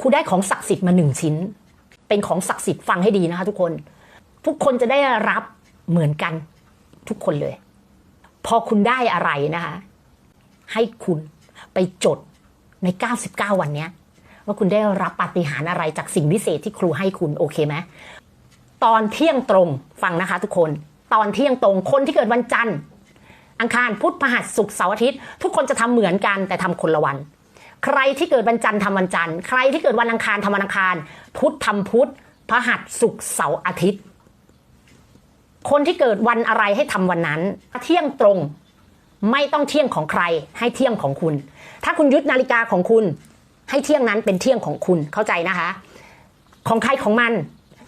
ครูได้ของศักดิ์สิทธิ์มาหนึ่งชิ้น เป็นของศักดิ์สิทธิ์ฟังให้ดีนะคะ ทุกคน ทุกคนจะได้รับเหมือนกันทุกคนเลย พอคุณได้อะไรนะคะ ให้คุณไปจดใน 99 วันเนี้ย ว่าคุณได้รับปาฏิหาริย์อะไรจากสิ่งพิเศษที่ครูให้คุณโอเคไหมตอนเที่ยงตรงฟังนะคะ ทุกคน ตอนเที่ยงตรงคนที่เกิดวันจันทร์อังคารพุธพฤหัสศุกร์เสาร์อาทิตย์ ทุกคนจะทำเหมือนกันแต่ทำคนละวัน ใครที่เกิดวันจันทร์ทำวันจันทร์ ใครที่เกิดวันอังคารทำวันอังคาร พุธทำพุธพฤหัสศุกร์เสาร์อาทิตย์ คนที่เกิดวันอะไรให้ทำวันนั้น เที่ยงตรงไม่ต้องเที่ยงของใครให้เที่ยงของคุณ ถ้าคุณยึดนาฬิกาของคุณ ให้เที่ยงนั้นเป็นเที่ยงของคุณเข้าใจนะคะ ของใครของมัน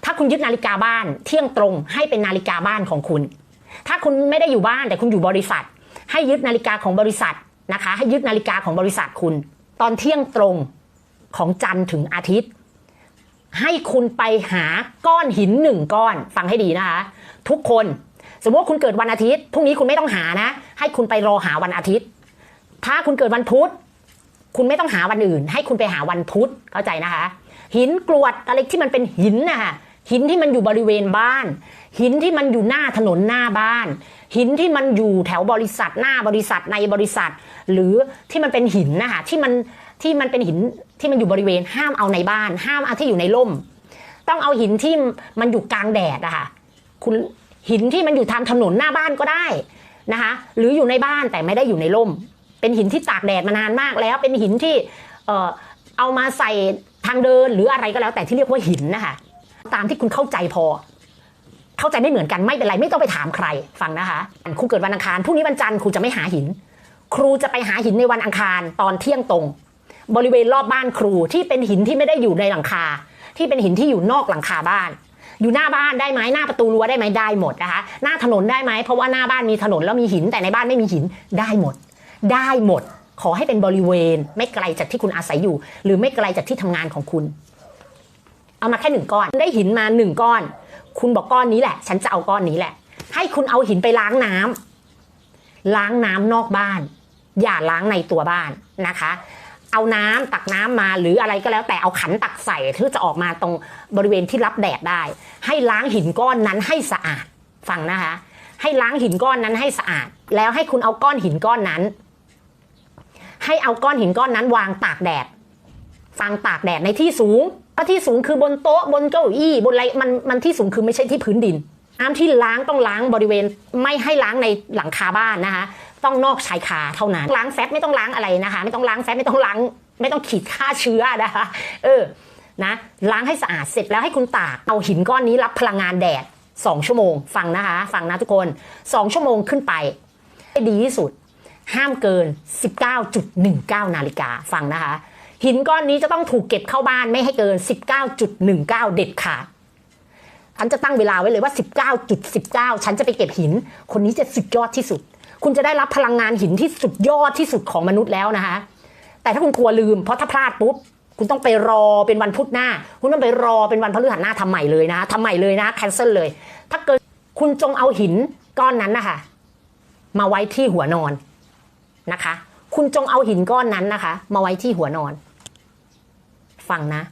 ถ้าคุณยึดนาฬิกาบ้าน เที่ยงตรงให้เป็นนาฬิกาบ้านของคุณ ถ้าคุณไม่ได้อยู่บ้านแต่คุณอยู่บริษัท ให้ยึดนาฬิกาของบริษัทนะคะ ให้ยึดนาฬิกาของบริษัทคุณ ตอนเที่ยงตรงของจันทร์ถึงอาทิตย์ ให้คุณไปหาก้อนหินหนึ่งก้อน ฟังให้ดีนะคะ ทุกคนสมมติว่าคุณเกิดวันอาทิตย์พรุ่งนี้คุณไม่ต้องหานะ ให้คุณไปรอหาวันอาทิตย์ ถ้าคุณเกิดวันพุธคุณไม่ต้องหาวันอื่น ให้คุณไปหาวันพุธเข้าใจนะคะ หินกรวดอะไรที่มันเป็นหินนะคะ หินที่มันอยู่บริเวณบ้าน หินที่มันอยู่หน้าถนนหน้าบ้าน หินที่มันอยู่แถวบริษัทหน้าบริษัทในบริษัท หรือที่มันเป็นหินนะคะที่มันที่มันเป็นหินที่มันอยู่บริเวณห้ามเอาในบ้าน ห้ามเอาที่อยู่ในร่ม ต้องเอาหินที่มันอยู่กลางแดดอะค่ะคุณหินที่มันอยู่ทางถนนหน้าบ้านก็ได้นะคะหรืออยู่ในบ้านแต่ไม่ได้อยู่ในร่ม เป็นหินที่ตากแดดมานานมากแล้ว เป็นหินที่เอ่อเอามาใส่ทางเดินหรืออะไรก็แล้วแต่ที่เรียกว่าหินนะคะ ตามที่คุณเข้าใจพอ เข้าใจไม่เหมือนกันไม่เป็นไรไม่ต้องไปถามใครฟังนะคะครูเกิดวันอังคารพรุ่งนี้วันจันทร์ครูจะไม่หาหิน ครูจะไปหาหินในวันอังคารตอนเที่ยงตรง บริเวณรอบบ้านครูที่เป็นหินที่ไม่ได้อยู่ในหลังคา ที่เป็นหินที่อยู่นอกหลังคาบ้านอยู่หน้าบ้านได้ไหมหน้าประตูรั้วได้ไหมได้หมดนะคะหน้าถนนได้ไหมเพราะว่าหน้าบ้านมีถนนแล้วมีหินแต่ในบ้านไม่มีหินได้หมด ได้หมด ขอให้เป็นบริเวณ ไม่ไกลจากที่คุณอาศัยอยู่ หรือไม่ไกลจากที่ทำงานของคุณ เอามาแค่หนึ่งก้อน ได้หินมาหนึ่งก้อน คุณบอกก้อนนี้แหละ ฉันจะเอาก้อนนี้แหละ ให้คุณเอาหินไปล้างน้ำล้างน้ำนอกบ้าน อย่าล้างในตัวบ้านนะคะ เอาน้ำตักน้ำมาหรืออะไรก็แล้ว แต่เอาขันตักใส่เพื่อจะออกมาตรงบริเวณที่รับแดดได้ ให้ล้างหินก้อนนั้นให้สะอาดฟังนะคะ ให้ล้างหินก้อนนั้นให้สะอาด แล้วให้คุณเอาก้อนหินก้อนนั้น ให้เอาก้อนหินก้อนนั้นวางตากแดดฟังตากแดดในที่สูง ถ้าที่สูงคือบนโต๊ะบนเก้าอี้บนอะไรมันมันที่สูงคือไม่ใช่ที่พื้นดินน้ำที่ล้างต้องล้างบริเวณไม่ให้ล้างในหลังคาบ้านนะคะ ต้องนอกชายคาเท่านั้น ล้างแฟบไม่ต้องล้างอะไรนะคะ ไม่ต้องล้างแฟบไม่ต้องล้าง ไม่ต้องขีดฆ่าเชื้อนะคะเออนะล้างให้สะอาดเสร็จแล้วให้คุณตากเอาหินก้อนนี้รับพลังงานแดด2ชั่วโมงฟังนะคะฟังนะทุกคน 2 ชั่วโมงขึ้นไปดีที่สุด ห้ามเกิน 19.19 นาฬิกาฟังนะคะ หินก้อนนี้จะต้องถูกเก็บเข้าบ้านไม่ให้เกิน 19.19 เด็ดขาดฉันจะตั้งเวลาไว้เลยว่า 19.19 ฉันจะไปเก็บหิน คนนี้จะสุดยอดที่สุด คุณจะได้รับพลังงานหินที่สุดยอดที่สุดของมนุษย์แล้วนะคะ แต่ถ้าคุณกลัวลืม เพราะถ้าพลาดปุ๊บ คุณต้องไปรอเป็นวันพุธหน้า คุณต้องไปรอเป็นวันพฤหัสหน้าทำใหม่เลยนะทำใหม่เลยนะแคนเซิลเลย ถ้าเกิดคุณจงเอาหินก้อนนั้นนะคะมาไว้ที่หัวนอนนะคะ คุณจงเอาหินก้อนนั้นนะคะ มาไว้ที่หัวนอน ฟังนะ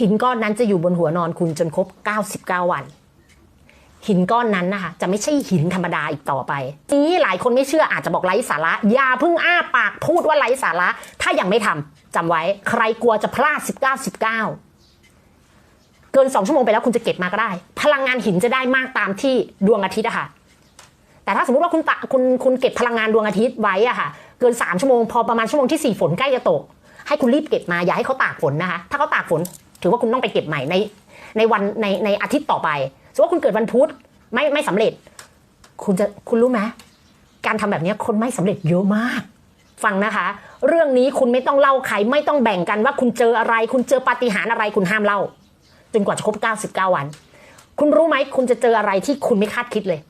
หินก้อนนั้นจะอยู่บนหัวนอนคุณจนครบ 99 วัน หินก้อนนั้นนะคะ จะไม่ใช่หินธรรมดาอีกต่อไปนี้หลายคนไม่เชื่ออาจจะบอกไร้สาระอย่าเพิ่งอ้าปากพูดว่าไร้สาระ ถ้ายังไม่ทำจำไว้ ใครกลัวจะพลาด 19 19เกิน2ชั่วโมงไปแล้วคุณจะเก็บมาก็ได้ พลังงานหินจะได้มากตามที่ดวงอาทิตย์อะค่ะ แต่ถ้าสมมติว่าคุณตะคุณคุณเก็บพลังงานดวงอาทิตย์ไว้อะค่ะ เกิน3ชั่วโมงพอประมาณชั่วโมงที่4ฝนใกล้จะตก ให้คุณรีบเก็บมาอย่าให้เขาตากฝนนะคะ ถ้าเขาตากฝน ถือว่าคุณต้องไปเก็บใหม่ในในวันในในอาทิตย์ต่อไปสมมติว่าคุณเกิดวันพุธไม่ไม่สำเร็จ คุณจะคุณรู้ไหมการทำแบบนี้คนไม่สำเร็จเยอะมาก ฟังนะคะ เรื่องนี้คุณไม่ต้องเล่าใครไม่ต้องแบ่งกันว่าคุณเจออะไร คุณเจอปาฏิหาริย์อะไรคุณห้ามเล่าจนกว่าจะครบ 99 วัน คุณรู้ไหมคุณจะเจออะไรที่คุณไม่คาดคิดเลย